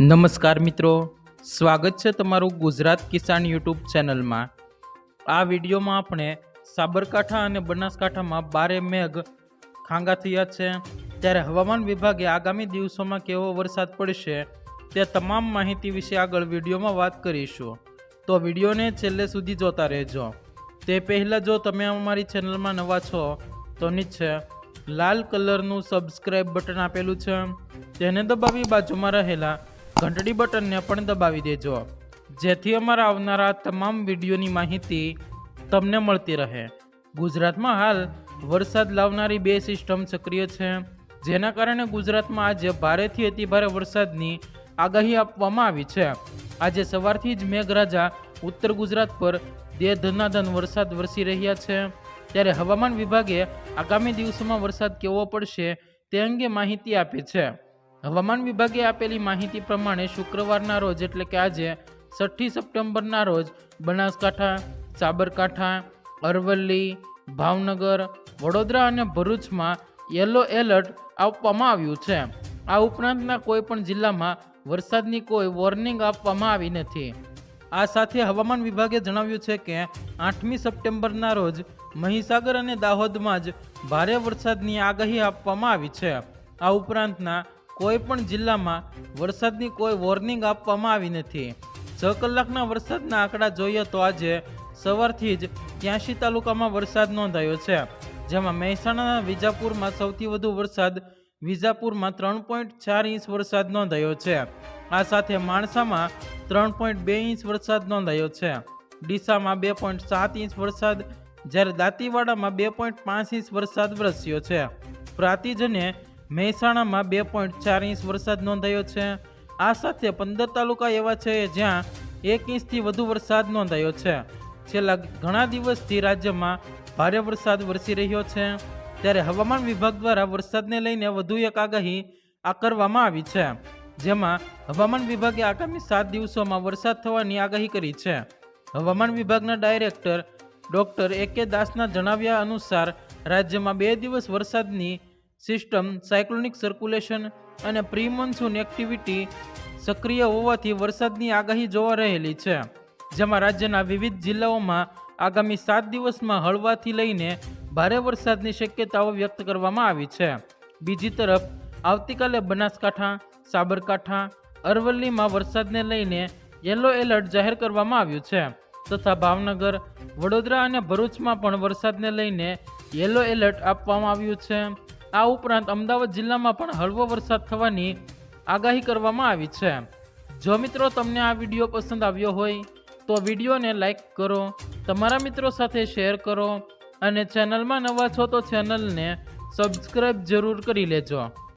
નમસ્કાર મિત્રો. સ્વાગત છે તમારું ગુજરાત કિસાન યુટ્યુબ ચેનલમાં. આ વિડીયોમાં આપણે સાબરકાંઠા અને બનાસકાંઠામાં બારે મેઘ ખાંગા થયા છે. ત્યારે હવામાન વિભાગે આગામી દિવસોમાં કેવો વરસાદ પડશે તે તમામ માહિતી વિશે આગળ વિડીયોમાં વાત કરીશું. તો વિડીયોને છેલ્લે સુધી જોતા રહેજો. તે પહેલાં જો તમે અમારી ચેનલમાં નવા છો, તો નીચે લાલ કલરનું સબસ્ક્રાઈબ બટન આપેલું છે. તેને દબાવી બાજુમાં રહેલા ઘંટડી બટનને પણ દબાવી દેજો. જેથી અમારા આવનારા તમામ વિડીયોની માહિતી તમને મળતી રહે. ગુજરાતમાં હાલ વરસાદ લાવનારી બે સિસ્ટમ સક્રિય છે, જેના કારણે ગુજરાતમાં આજે ભારેથી અતિભારે વરસાદની આગાહી આપવામાં આવી છે. આજે સવારથી જ મેઘરાજા ઉત્તર ગુજરાત પર દે ધનાધન વરસાદ વરસી રહ્યા છે. ત્યારે હવામાન વિભાગે આગામી દિવસોમાં વરસાદ કેવો પડશે તે અંગે માહિતી આપી છે. હવામાન વિભાગે આપેલી માહિતી પ્રમાણે શુક્રવારના રોજ એટલે કે આજે છઠ્ઠી સપ્ટેમ્બરના રોજ બનાસકાંઠા, સાબરકાંઠા, અરવલ્લી, ભાવનગર, વડોદરા અને ભરૂચમાં યલો એલર્ટ આપવામાં આવ્યું છે. આ ઉપરાંતના કોઈ પણ જિલ્લામાં વરસાદની કોઈ વોર્નિંગ આપવામાં આવી નથી. આ સાથે હવામાન વિભાગે જણાવ્યું છે કે આઠમી સપ્ટેમ્બરના રોજ મહીસાગર અને દાહોદમાં જ ભારે વરસાદની આગાહી આપવામાં આવી છે. આ ઉપરાંતના કોઈ પણ જિલ્લામાં વરસાદની કોઈ વોર્નિંગ આપવામાં આવી નથી. છ કલાકના વરસાદના આંકડા જોઈએ તો આજે સવારથી જ ત્યાંશી તાલુકામાં વરસાદ નોંધાયો છે, જેમાં મહેસાણાના વિજાપુરમાં સૌથી વધુ વરસાદ, વિજાપુરમાં ત્રણ પોઈન્ટ ચાર ઇંચ વરસાદ નોંધાયો છે. આ સાથે માણસામાં ત્રણ પોઈન્ટ બે ઇંચ વરસાદ નોંધાયો છે. ડીસામાં બે પોઈન્ટ સાત ઇંચ વરસાદ, જ્યારે દાંતીવાડામાં બે પોઈન્ટ પાંચ ઇંચ વરસાદ વરસ્યો છે. પ્રાતિજ અને મહેસાણામાં બે પોઈન્ટ ચાર ઇંચ વરસાદ નોંધાયો છે. આ સાથે પંદર તાલુકા એવા છે જ્યાં એક ઇંચથી વધુ વરસાદ નોંધાયો છે. છેલ્લા ઘણા દિવસથી રાજ્યમાં ભારે વરસાદ વરસી રહ્યો છે. ત્યારે હવામાન વિભાગ દ્વારા વરસાદને લઈને વધુ એક આગાહી આ કરવામાં આવી છે. જેમાં હવામાન વિભાગે આગામી સાત દિવસોમાં વરસાદ થવાની આગાહી કરી છે. હવામાન વિભાગના ડાયરેક્ટર ડોક્ટર એ કે દાસના જણાવ્યા અનુસાર રાજ્યમાં બે દિવસ વરસાદની સિસ્ટમ, સાયક્લોનિક સર્ક્યુલેશન અને પ્રિમોન્સૂન એક્ટિવિટી સક્રિય હોવાથી વરસાદની આગાહી જોવા રહેલી છે. જેમાં રાજ્યના વિવિધ જિલ્લાઓમાં આગામી સાત દિવસમાં હળવાથી લઈને ભારે વરસાદની શક્યતાઓ વ્યક્ત કરવામાં આવી છે. બીજી તરફ, આવતીકાલે બનાસકાંઠા, સાબરકાંઠા, અરવલ્લીમાં વરસાદને લઈને યલો એલર્ટ જાહેર કરવામાં આવ્યું છે તથા ભાવનગર, વડોદરા અને ભરૂચમાં પણ વરસાદને લઈને યલો એલર્ટ આપવામાં આવ્યું છે. આ ઉપરાંત અમદાવાદ જિલ્લામાં પણ હળવો વરસાદ થવાની આગાહી કરવામાં આવી છે. જો મિત્રો તમને આ વીડિયો પસંદ આવ્યો હોય, તો વિડીયોને લાઈક કરો, તમારા મિત્રો સાથે શેર કરો અને ચેનલમાં નવા છો તો ચેનલને સબસ્ક્રાઈબ જરૂર કરી લેજો.